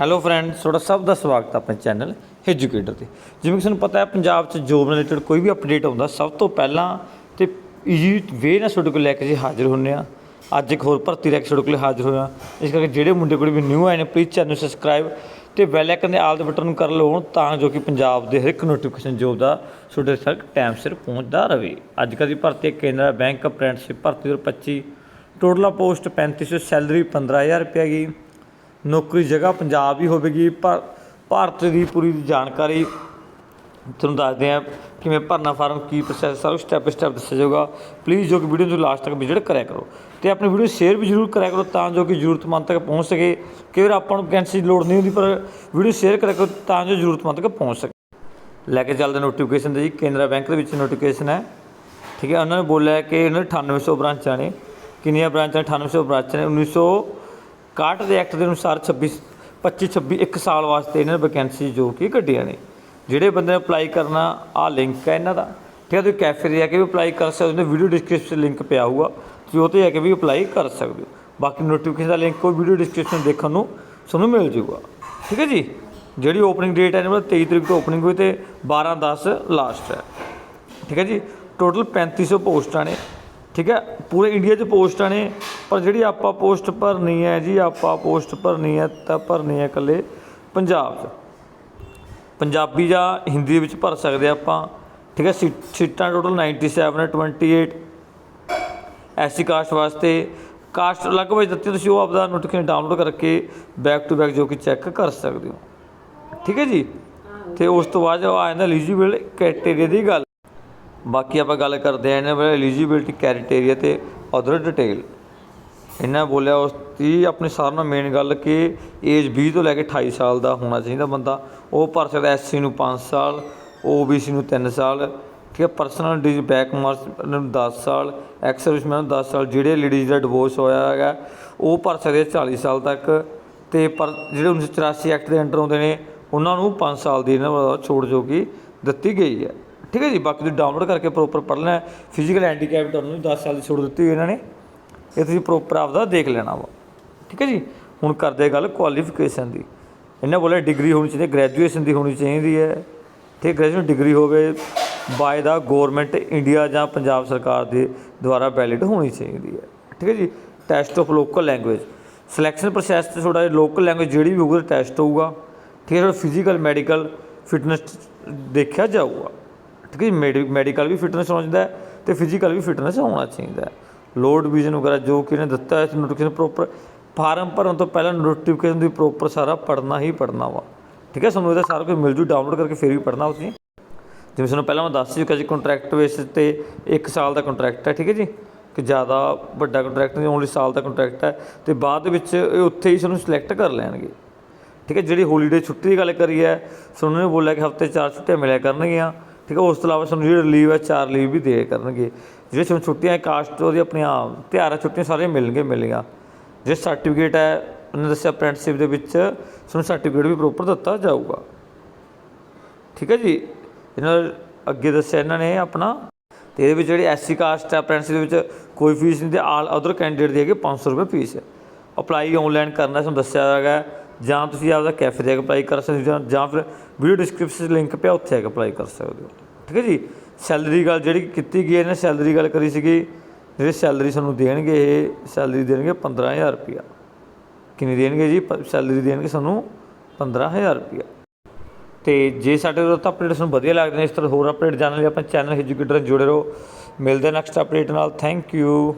Hello friends ਤੁਹਾਡਾ ਸਭ ਦਾ ਸਵਾਗਤ ਹੈ ਆਪਣੇ ਚੈਨਲ ਐਜੂਕੇਟਰ ਤੇ। ਜਿਵੇਂ ਕਿ ਤੁਹਾਨੂੰ ਪਤਾ ਹੈ, ਪੰਜਾਬ 'ਚ ਜੋਬ ਰਿਲੇਟਡ ਕੋਈ ਵੀ ਅਪਡੇਟ ਆਉਂਦਾ, ਸਭ ਤੋਂ ਪਹਿਲਾਂ ਤੇ ਈਜ਼ੀ ਵੇ ਨਾਲ ਤੁਹਾਡੇ ਕੋਲ ਲੈ ਕੇ ਜੀ ਹਾਜ਼ਰ ਹੁੰਨੇ ਆ। ਅੱਜ ਇੱਕ ਹੋਰ ਭਰਤੀ ਲੈ ਕੇ ਤੁਹਾਡੇ ਕੋਲ ਹਾਜ਼ਰ ਹੋਇਆ ਇਸ ਕਰਕੇ ਜਿਹੜੇ ਮੁੰਡੇ ਕੋਲ ਵੀ ਨਿਊ ਆਏ ਨੇ ਪਲੀਜ਼ ਚੈਨਲ ਨੂੰ ਸਬਸਕ੍ਰਾਈਬ ਤੇ ਬੈਲ ਆਈਕਨ ਦੇ ਆਲ ਦੇ ਬਟਨ ਨੂੰ ਕਰ ਲਓ ਤਾਂ ਜੋ ਕਿ ਪੰਜਾਬ ਦੇ ਹਰ ਇੱਕ ਨੋਟੀਫਿਕੇਸ਼ਨ ਜੋਬ ਦਾ ਤੁਹਾਡੇ ਤੱਕ ਟਾਈਮ ਸਿਰ ਪਹੁੰਚਦਾ ਰਹੇ ਅੱਜ ਕੱਲ੍ਹ ਦੀ ਭਰਤੀ ਹੈ ਬੈਂਕ ਅਪ੍ਰੈਂਟਿਸਸ਼ਿਪ ਭਰਤੀ 2025 ਟੋਟਲ ਪੋਸਟ 3500 ਸੈਲਰੀ 15000 ਰੁਪਏ ਗਈ। ਨੌਕਰੀ ਜਗ੍ਹਾ ਪੰਜਾਬ ਹੀ ਹੋਵੇਗੀ, ਪਰ ਭਾਰਤ ਦੀ ਪੂਰੀ ਜਾਣਕਾਰੀ ਤੁਹਾਨੂੰ ਦੱਸਦੇ ਹਾਂ ਕਿਵੇਂ ਭਰਨਾ ਫਾਰਮ, ਕੀ ਪ੍ਰੋਸੈਸ ਸਾਰਾ ਸਟੈਪ ਸਟੈਪ ਦੱਸਿਆ ਜਾਊਗਾ। ਪਲੀਜ਼ ਜੋ ਕਿ ਵੀਡੀਓ ਨੂੰ ਲਾਸਟ ਤੱਕ ਵਿਜ਼ਿਟ ਕਰਿਆ ਕਰੋ ਤੇ ਆਪਣੀ ਵੀਡੀਓ ਸ਼ੇਅਰ ਵੀ ਜ਼ਰੂਰ ਕਰਿਆ ਕਰੋ ਤਾਂ ਜੋ ਕਿ ਜ਼ਰੂਰਤਮੰਦ ਤੱਕ ਪਹੁੰਚ ਸਕੇ। ਕਈ ਵਾਰ ਆਪਾਂ ਨੂੰ ਵੈਕੈਂਸੀ ਦੀ ਲੋੜ ਨਹੀਂ ਹੁੰਦੀ, ਪਰ ਵੀਡੀਓ ਸ਼ੇਅਰ ਕਰਿਆ ਕਰੋ ਤਾਂ ਜੋ ਜ਼ਰੂਰਤਮੰਦ ਤੱਕ ਪਹੁੰਚ ਸਕੇ। ਲੈ ਕੇ ਚੱਲਦੇ ਨੋਟੀਫਿਕੇਸ਼ਨ ਦੇ ਜੀ ਕੇਂਦਰਾ ਬੈਂਕ ਦੇ ਵਿੱਚ ਨੋਟੀਫਿਕੇਸ਼ਨ ਹੈ। ਠੀਕ ਹੈ, ਉਹਨਾਂ ਨੇ ਬੋਲਿਆ ਕਿ ਇਹਨਾਂ ਦੇ 9800 ਬ੍ਰਾਂਚਾਂ ਨੇ ਕਿੰਨੀਆਂ ਬ੍ਰਾਂਚਾਂ 9800 ਬ੍ਰਾਂਚਾਂ ਨੇ 1961 ਦੇ ਐਕਟ ਦੇ ਅਨੁਸਾਰ 26 25 26 ਇੱਕ ਸਾਲ ਵਾਸਤੇ ਇਹਨਾਂ ਨੇ ਵੈਕੈਂਸੀ ਜੋ ਕਿ ਕੱਢੀਆਂ ਨੇ। ਜਿਹੜੇ ਬੰਦੇ ਨੇ ਅਪਲਾਈ ਕਰਨਾ ਆ ਲਿੰਕ ਹੈ ਇਹਨਾਂ ਦਾ। ਠੀਕ ਹੈ, ਤੁਸੀਂ ਕੈਫੇ 'ਤੇ ਜਾ ਕੇ ਵੀ ਅਪਲਾਈ ਕਰ ਸਕਦੇ ਹੋ ਵੀਡੀਓ ਡਿਸਕ੍ਰਿਪਸ਼ਨ ਲਿੰਕ ਪਿਆ ਹੋਊਗਾ। ਤੁਸੀਂ ਉਹ ਤੇ ਜਾ ਕੇ ਵੀ ਅਪਲਾਈ ਕਰ ਸਕਦੇ ਹੋ। ਬਾਕੀ ਨੋਟੀਫਿਕੇਸ਼ਨ ਦਾ ਲਿੰਕ ਕੋਈ ਵੀਡੀਓ ਡਿਸਕ੍ਰਿਪਸ਼ਨ ਦੇਖਣ ਨੂੰ ਤੁਹਾਨੂੰ ਮਿਲ ਜਾਊਗਾ। ਠੀਕ ਹੈ ਜੀ? ਜਿਹੜੀ ਓਪਨਿੰਗ ਡੇਟ ਹੈ ਇਹਨਾਂ ਦਾ 23 ਤਰੀਕ ਤੋਂ ਓਪਨਿੰਗ ਹੋਈ ਤੇ 12 10 ਲਾਸਟ ਹੈ। ਠੀਕ ਹੈ ਜੀ? ਟੋਟਲ 3500 ਪੋਸਟਾਂ ਨੇ। ਠੀਕ ਹੈ? ਪੂਰੇ ਇੰਡੀਆ 'ਚ ਪੋਸਟਾਂ ਨੇ, ਪਰ ਜਿਹੜੀ ਆਪਾਂ ਪੋਸਟ ਭਰਨੀ ਹੈ ਜੀ, ਆਪਾਂ ਪੋਸਟ ਭਰਨੀ ਹੈ, ਤਾਂ ਭਰਨੀ ਹੈ ਇਕੱਲੇ ਪੰਜਾਬ 'ਚ। ਪੰਜਾਬੀ ਜਾਂ ਹਿੰਦੀ ਵਿੱਚ ਭਰ ਸਕਦੇ ਹਾਂ ਆਪਾਂ, ਠੀਕ ਹੈ? ਸੀ- ਸੀਟਾਂ ਟੋਟਲ 97 ਹੈ 28 ਐਸੀ ਕਾਸਟ ਵਾਸਤੇ, ਕਾਸਟ ਅਲੱਗ ਵਿੱਚ ਦਿੱਤੀ, ਤੁਸੀਂ ਉਹ ਆਪਦਾ ਨੋਟੀਫਿਕੇਸ਼ਨ ਡਾਊਨਲੋਡ ਕਰਕੇ ਬੈਕ ਟੂ ਬੈਕ ਜੋ ਕਿ ਚੈੱਕ ਕਰ ਸਕਦੇ ਹੋ। ਠੀਕ ਹੈ ਜੀ? ਤੇ ਉਸ ਤੋਂ ਬਾਅਦ ਆ ਜਾਂਦਾ ਐਲੀਜੀਬਲ ਕ੍ਰਾਈਟੇਰੀਆ ਦੀ ਗੱਲ। ਬਾਕੀ ਆਪਾਂ ਗੱਲ ਕਰਦੇ ਹਾਂ ਇਹਨਾਂ ਬਾਰੇ ਐਲੀਜੀਬਿਲਟੀ ਕ੍ਰਾਈਟੇਰੀਆ ਤੇ ਅਦਰ ਡਿਟੇਲ ਇਹਨਾਂ ਬੋਲਿਆ ਉਸ ਦੀ ਆਪਣੀ ਸਾਰਿਆਂ ਨਾਲ ਮੇਨ ਗੱਲ ਕਿ ਏਜ 20 ਤੋਂ ਲੈ ਕੇ 28 ਸਾਲ ਦਾ ਹੋਣਾ ਚਾਹੀਦਾ ਬੰਦਾ। ਉਹ ਭਰ ਸਕਦਾ ਐਸਸੀ ਨੂੰ 5 ਸਾਲ ਓਬੀਸੀ ਨੂੰ 3 ਸਾਲ, ਠੀਕ ਹੈ ਪਰਸਨਲ ਡਿਜ ਬੈਕ ਮਾਰਕਸ ਨੂੰ 10 ਸਾਲ ਐਕਸਰਵਿਸਮੈਨ ਨੂੰ 10 ਸਾਲ, ਜਿਹੜੇ ਲੇਡੀਜ਼ ਦਾ ਡਿਵੋਰਸ ਹੋਇਆ ਹੈਗਾ, ਉਹ ਭਰ ਸਕਦੇ ਆ 40 ਸਾਲ ਤੱਕ। ਤੇ ਪਰ ਜਿਹੜੇ 1984 ਐਕਟ ਦੇ ਅੰਡਰ ਆਉਂਦੇ ਨੇ, ਉਹਨਾਂ ਨੂੰ 5 ਸਾਲ ਦੀ ਇਹਨਾਂ ਵੱਲੋਂ ਛੋੜ ਜੋ ਕਿ ਦਿੱਤੀ ਗਈ ਹੈ। ਠੀਕ ਹੈ ਜੀ? ਬਾਕੀ ਤੁਸੀਂ ਡਾਊਨਲੋਡ ਕਰਕੇ ਪ੍ਰੋਪਰ ਪੜ੍ਹਨਾ ਹੈ ਫਿਜ਼ੀਕਲ ਹੈਂਡੀਕੈਪ ਤੁਹਾਨੂੰ 10 ਸਾਲ ਦੀ ਛੋਟ ਦਿੱਤੀ ਹੋਈ ਇਹਨਾਂ ਨੇ। ਇਹ ਤੁਸੀਂ ਪ੍ਰੋਪਰ ਆਪਦਾ ਦੇਖ ਲੈਣਾ ਵਾ। ਠੀਕ ਹੈ ਜੀ? ਹੁਣ ਕਰਦੇ ਗੱਲ ਕੁਆਲੀਫਿਕੇਸ਼ਨ ਦੀ। ਇਹਨਾਂ ਬੋਲੇ ਡਿਗਰੀ ਹੋਣੀ ਚਾਹੀਦੀ ਗ੍ਰੈਜੂਏਸ਼ਨ ਦੀ ਹੋਣੀ ਚਾਹੀਦੀ ਹੈ। ਠੀਕ ਗ੍ਰੈਜੂਏਸ਼ਨ ਡਿਗਰੀ ਹੋਵੇ ਬਾਏ ਦਾ ਗਵਰਨਮੈਂਟ ਇੰਡੀਆ ਜਾਂ ਪੰਜਾਬ ਸਰਕਾਰ ਦੇ ਦੁਆਰਾ ਵੈਲਿਡ ਹੋਣੀ ਚਾਹੀਦੀ ਹੈ। ਠੀਕ ਹੈ ਜੀ? Test of local language selection process ਤੇ ਥੋੜਾ ਲੋਕਲ ਲੈਂਗੁਏਜ ਜਿਹੜੀ ਵੀ ਹੋਊਗੀ ਟੈਸਟ ਹੋਊਗਾ। ਠੀਕ ਹੈ ਫਿਜ਼ੀਕਲ ਮੈਡੀਕਲ ਫਿਟਨੈਸ ਦੇਖਿਆ ਜਾਊਗਾ। ਠੀਕ ਹੈ ਜੀ ਮੈਡੀਕਲ ਵੀ ਫਿਟਨੈਸ ਹੋਣਾ ਚਾਹੀਦਾ ਹੈ ਫਿਜ਼ੀਕਲ ਵੀ ਫਿਟਨੈਸ ਹੋਣਾ ਚਾਹੀਦਾ ਲੋਡ ਵਿਜ਼ਨ ਵਗੈਰਾ ਜੋ ਕਿ ਇਹਨੇ ਦਿੱਤਾ ਹੈ ਨੋਟੀਫਿਕੇਸ਼ਨ ਪ੍ਰੋਪਰ ਫਾਰਮ ਭਰਨ ਤੋਂ ਪਹਿਲਾਂ ਨੋਟੀਫਿਕੇਸ਼ਨ ਦੀ ਪ੍ਰੋਪਰ ਸਾਰਾ ਪੜ੍ਹਨਾ ਹੀ ਪੜ੍ਹਨਾ ਵਾ। ਠੀਕ ਹੈ ਸਾਨੂੰ ਇਹਦਾ ਸਾਰਾ ਕੁਝ ਮਿਲ ਜੂ ਡਾਊਨਲੋਡ ਕਰਕੇ ਫਿਰ ਵੀ ਪੜ੍ਹਨਾ ਤੁਸੀਂ। ਜਿਵੇਂ ਤੁਹਾਨੂੰ ਪਹਿਲਾਂ ਮੈਂ ਦੱਸ ਚੁੱਕਾ ਜੀ ਕੰਟਰੈਕਟ ਬੇਸਿਸ ਤੇ 1 ਸਾਲ ਦਾ ਕੰਟਰੈਕਟ ਹੈ, ਠੀਕ ਹੈ ਜੀ? ਕਿ ਜ਼ਿਆਦਾ ਵੱਡਾ ਕੰਟਰੈਕਟ ਨਹੀਂ ਓਨਲੀ ਸਾਲ ਦਾ ਕੰਟਰੈਕਟ ਹੈ ਤੇ ਬਾਅਦ ਵਿੱਚ ਇਹ ਉੱਥੇ ਹੀ ਸਾਨੂੰ ਸਿਲੈਕਟ ਕਰ ਲੈਣਗੇ। ਠੀਕ ਹੈ, ਜਿਹੜੀ ਹੋਲੀਡੇ ਛੁੱਟੀ ਦੀ ਗੱਲ ਕਰੀ ਹੈ ਸੁਣਨ ਨੇ ਬੋਲਿਆ ਕਿ ਹਫ਼ਤੇ ਚਾਰ ਛੁੱਟੀਆਂ ਮਿਲਿਆ ਕਰਨਗੀਆਂ। ਠੀਕ ਹੈ, ਉਸ ਤੋਂ ਇਲਾਵਾ ਸਾਨੂੰ ਜਿਹੜੀ ਲੀਵ ਹੈ, ਚਾਰ ਲੀਵ ਵੀ ਦੇ ਕਰਨਗੇ। ਜਿਹੜੇ ਸਾਨੂੰ ਛੁੱਟੀਆਂ ਕਾਸਟ ਉਹਦੀ ਆਪਣੀਆਂ ਤਿਉਹਾਰਾਂ ਛੁੱਟੀਆਂ ਸਾਰੀਆਂ ਮਿਲਣਗੇ ਮਿਲੇਗਾ ਜੇ ਸਰਟੀਫਿਕੇਟ ਹੈ, ਉਹਨੇ ਦੱਸਿਆ ਅਪ੍ਰੈਂਟਿਸਸ਼ਿਪ ਦੇ ਵਿੱਚ ਤੁਹਾਨੂੰ ਸਰਟੀਫਿਕੇਟ ਵੀ ਪ੍ਰੋਪਰ ਦਿੱਤਾ ਜਾਊਗਾ। ਠੀਕ ਹੈ ਜੀ? ਇਹਨਾਂ ਅੱਗੇ ਦੱਸਿਆ ਇਹਨਾਂ ਨੇ ਆਪਣਾ, ਤੇ ਇਹਦੇ ਵਿੱਚ ਜਿਹੜੀ ਐਸਸੀ ਕਾਸਟ ਹੈ ਅਪ੍ਰੈਂਟਿਸਸ਼ਿਪ ਦੇ ਵਿੱਚ ਕੋਈ ਫੀਸ ਨਹੀਂ, ਤੇ ਆਲ ਅਦਰ ਕੈਂਡੀਡੇਟ ਦੀ ਹੈਗੀ 500 ਰੁਪਏ ਫੀਸ ਹੈ ਅਪਲਾਈ ਆਨਲਾਈਨ ਕਰਨਾ ਸਾਨੂੰ ਦੱਸਿਆ ਹੈਗਾ। ਜਾਂ ਤੁਸੀਂ ਆਪਦਾ ਕੈਫੇ 'ਤੇ ਅਪਲਾਈ ਕਰ ਸਕਦੇ ਹੋ, ਜਾਂ- ਫਿਰ ਵੀਡੀਓ ਡਿਸਕ੍ਰਿਪਸ਼ਨ ਲਿੰਕ ਪਿਆ, ਉੱਥੇ ਆ ਕੇ ਅਪਲਾਈ ਕਰ ਸਕਦੇ ਹੋ। ਠੀਕ ਹੈ ਜੀ? ਸੈਲਰੀ ਗੱਲ ਜਿਹੜੀ ਕੀਤੀ ਗਈ, ਇਹਨੇ ਸੈਲਰੀ ਗੱਲ ਕਰੀ ਸੀਗੀ, ਜਿਹੜੇ ਸੈਲਰੀ ਸਾਨੂੰ ਦੇਣਗੇ, ਇਹ ਸੈਲਰੀ ਦੇਣਗੇ 15000 ਰੁਪਇਆ। ਕਿੰਨੀ ਦੇਣਗੇ ਜੀ? ਸੈਲਰੀ ਦੇਣਗੇ ਸਾਨੂੰ 15000 ਰੁਪਇਆ। ਤੇ ਜੇ ਸਾਡੇ ਕੋਲ ਤਾਂ ਅਪਡੇਟਸ ਨੂੰ ਵਧੀਆ ਲੱਗਦੇ ਨੇ, ਇਸ ਤਰ੍ਹਾਂ ਹੋਰ ਅਪਡੇਟ ਜਾਣਨ ਲਈ ਆਪਣੇ ਚੈਨਲ ਐਜੂਕੇਟਰ ਜੁੜੇ ਰਹੋ। ਮਿਲਦੇ ਨੈਕਸਟ ਅਪਡੇਟ ਨਾਲ। Thank you